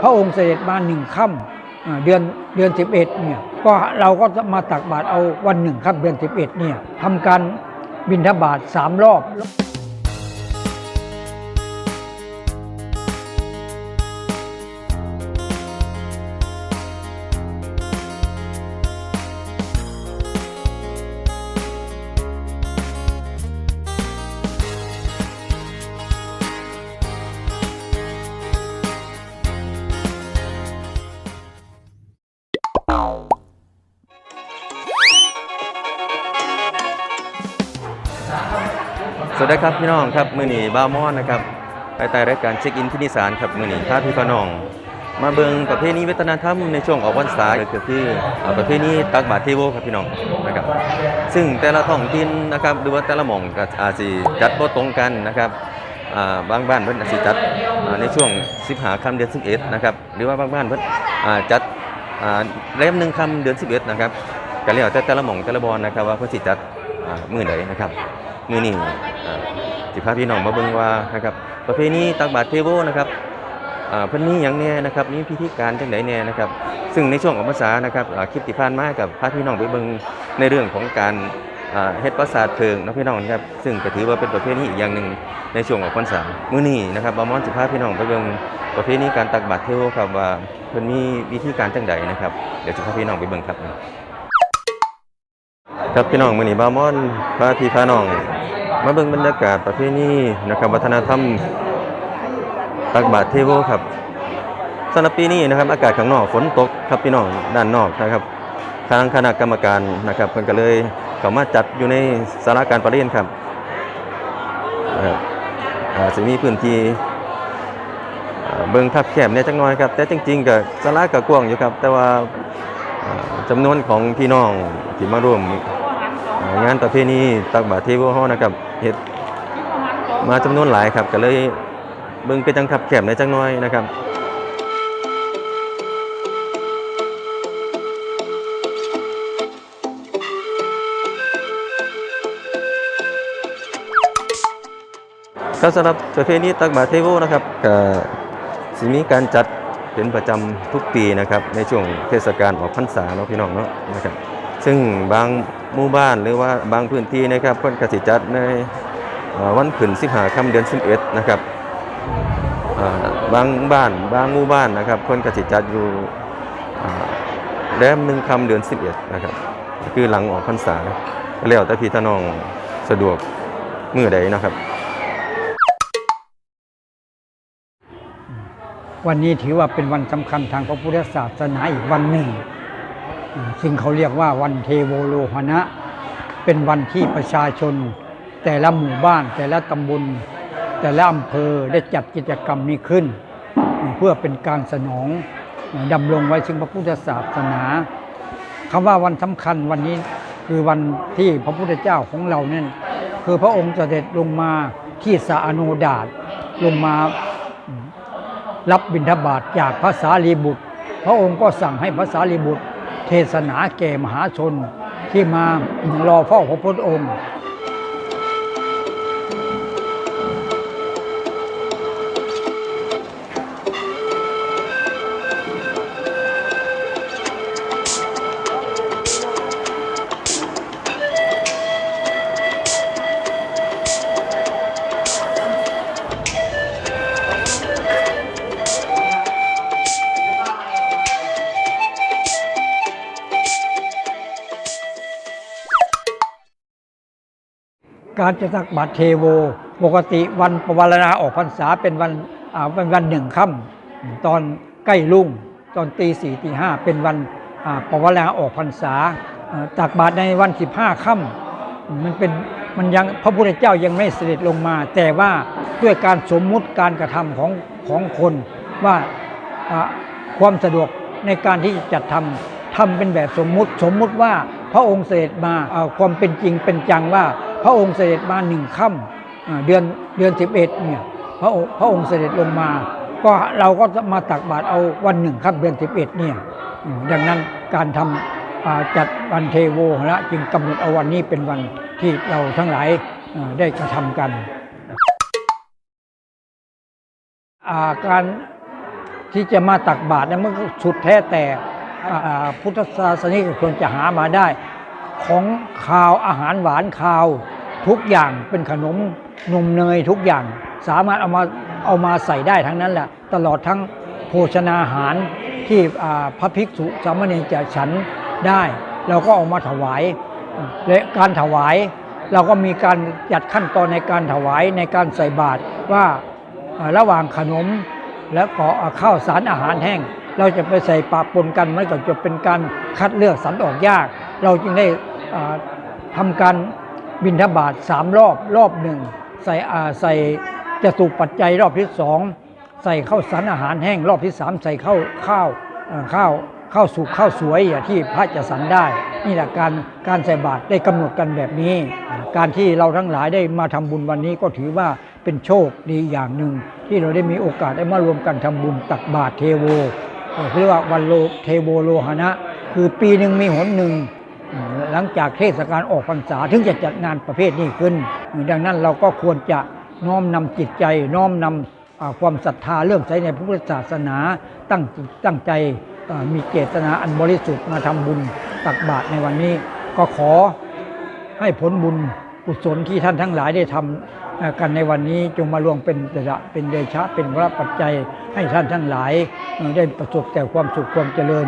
พระองค์เสด็จมาหนึ่งค่ำเดือนเดือนสิบเอ็ดเนี่ยก็เราก็จะมาตักบาตรเอาวันหนึ่งค่ำเดือนสิบเอ็ดเนี่ยทำการบิณฑบาตสามรอบ สวัสดีครับพี่น้องครับมือหนีบ้ามอนนะครับภายใต้รายการเช็คอินที่นิสานครับมือหนีพาพี่พน้อง มาเบิงประเพณีวัฒนธรรมในช่วงออกพรรษายก็คืออ่ประเพณีตักบาตรเทโวครับพี่น้องนะครับ ซึ่งแต่ละท้องถิ่นนะครับหรือว่าแต่ละหม่องก็อาจสิจัดโบ่ตรงกันนะครับอ่าบางบ้านเพิ่นอาจสิจัดในช่วง15ค่ำเดือน11นะครับหรือว่าบางบ้านเพิ่นอ่าจัดอ่าแรมหนึ่งคำเดือน11นะครับก็แล้วแต่แต่ละหม่องแต่ละบอนนะครับว่าเพิ่นสิจัด มือใดนะครับ มือนี้สิพาพี่น้องมาเบิ่งว่านะครับประเพณีตักบาตรเทโวนะครับอ่าเพิ่นมีหยังแน่นะครับมีพิธีการจังไดแน่นะครับซึ่งในช่วงออกพรรษานะครับคลิปที่ผ่านมากับพาพี่น้องไปเบิ่งในเรื่องของการอ่าเฮ็ดปราสาทเพลิงนะพี่น้องนะครับซึ่งก็ถือว่าเป็นประเพณีอีกอย่างหนึ่งในช่วงออกพรรษามื้อนี้นะครับบามอนสิพาพี่น้องไปเบิ่งประเพณีการตักบาตรเทโวครับว่าเพิ่นมีวิธีการจังไดนะครับเดี๋ยวสิพาพี่น้องไปเบิ่งครับ ครับพี่น้องมือนีบามอนพาพี่พาน้อง มาเบิ่งบรรยากาศประเพณีนะครับวัฒนธรรมตักบาตรเทโวครับสำหรับปีนี้นะครับ อากาศข้างนอกฝนตกครับพี่น้องด้านนอกนะครับ ทางคณะกรรมการนะครับเพิ่นก็เลยเข้ามาจัดอยู่ในศาลาการประเรียนครับจะมีพื้นที่เบิ่งทับแคบเนี่ยจักหน่อยครับ แต่จริง ๆก็ศาลาก็กว้างอยู่ครับ แต่ว่าอ่าจำนวนของพี่น้องที่มาร่วม งานประเพณีตักบาตรเทโวเฮานะครับเฮ็ดมาจำนวนหลายครับก็เลยเบิ่งเป็นจังคับแคบในจังน้อยนะครับครับสำหรับประเพณีตักบาตรเทโวนะครับก็สิมีการจัดเป็นประจำทุกปีนะครับในช่วงเทศกาลออกพรรษาเนาะพี่น้องเนาะนะครับซึ่งบาง หมู่บ้านหรือว่าบางพื้นที่นะครับเพิ่นกสิจัดในวันขึ้น15ค่ำเดือน11นะครับบางบ้านบางหมู่บ้านนะครับ เพิ่นกสิจัดอยู่แรมหนึ่งค่ำเดือน11นะครับคือหลังออกพรรษาแล้วแต่พี่ถ้าน้องสะดวกมื้อใดนะครับ วันนี้ถือว่าเป็นวันสำคัญทางพระพุทธศาสนาอีกวันหนึ่ง ซึ่งเขาเรียกว่าวันเทโวโลหณะเป็นวันที่ประชาชน แต่ละหมู่บ้านแต่ละตำบล แต่ละอำเภอได้จัดกิจกรรมนี้ขึ้น เพื่อเป็นการสนองดำรงไว้ซึ่งพระพุทธศาสนาคำว่าวันสำคัญวันนี้คือวันที่พระพุทธเจ้าของเราเนี่ยคือพระองค์เสด็จลงมาที่สาอโนดาตลงมารับบิณฑบาตจากพระสารีบุตร พระองค์ก็สั่งให้พระสารีบุตร เทศนาแก่มหาชนที่มารอเฝ้าพระพุทธองค์ การจะตักบาตรเทโว ปกติวันปวารณาออกพรรษาเป็นวันเป็นวันหนึ่งค่ำตอนใกล้รุ่งตอนตีสี่ตีห้าเป็นวันปวารณาออกพรรษาตักบาตรในวันสิบห้าค่ำมันเป็นมันยังพระพุทธเจ้ายังไม่เสด็จลงมา แต่ว่าด้วยการสมมุติการกระทำของของคนว่าความสะดวกในการที่จะจัดทำทำเป็นแบบสมมุติ สมมุติว่าพระองค์เสด็จมาความเป็นจริงเป็นจังว่า พระองค์เสด็จมาหนึ่งค่ำเดือนเดือนสิบเอ็ดเนี่ยพระองค์พระองค์เสด็จลงมา ก็เราก็มาตักบาตรเอาวันหนึ่งค่ำเดือนสิบเอ็ดเนี่ยดังนั้นการทำอ่าจัดวันเทโวละจึงกำหนดเอาวันนี้เป็นวันที่เราทั้งหลายได้กระทำกันาการที่จะมาตักบาตรนั้นมันก็สุดแท้แต่พุทธศาสนิกชนจะหามาได้ ของคาวอาหารหวานคาวทุกอย่างเป็นขนมนมเนยทุกอย่าง สามารถเอามาเอามาใส่ได้ทั้งนั้นแหละ ตลอดทั้งโภชนาอาหารที่พระภิกษุสามเณรจะฉันได้ เราก็เอามาถวายและการถวาย เราก็มีการจัดขั้นตอนในการถวายในการใส่บาตรว่าอ่าระหว่างขนมและก็ข้าวสารอาหารแห้ง เราจะไปใส่ปะปนกันมันก็จะเป็นการคัดเลือกสรรออกยาก เราจึงได้ อ่าทำการบินทบาทสามรอบรอบหนึ่งใส่อาใส่จตุปัจจัยรอบที่สองใส่ข้าวสารอาหารแห้งรอบที่สามใส่ข้าวข้าวข้าวข้าวสุกข้าวสวยอย่างที่พระจะสันได้ นี่แหละการการใส่บาตรได้กำหนดกันแบบนี้ การที่เราทั้งหลายได้มาทำบุญวันนี้ก็ถือว่าเป็นโชคดีอย่างหนึ่ง ที่เราได้มีโอกาสได้มารวมกันทำบุญตักบาตรเทโวเอ่อเรียกว่าวันโลเทโวโลหณะ คือปีหนึ่งมีหนหนึ่ง หลังจากเทศกาลออกพรรษาถึงจะจัดงานประเภทนี้ขึ้น ดังนั้นเราก็ควรจะน้อมนำจิตใจ น้อมนำอ่าความศรัทธาเลื่อมใสในพระพุทธศาสนาตั้งตั้งใจมีเจตนาอันบริสุทธิ์มาทำบุญตักบาตรในวันนี้ ก็ขอให้ผลบุญกุศลที่ท่านทั้งหลายได้ทำเอ่อกันในวันนี้จงมารวมเป็นเดชะเป็นเดชะเป็นพระปัจจัยให้ท่านทั้งหลายได้ประสบแต่ความสุขความเจริญ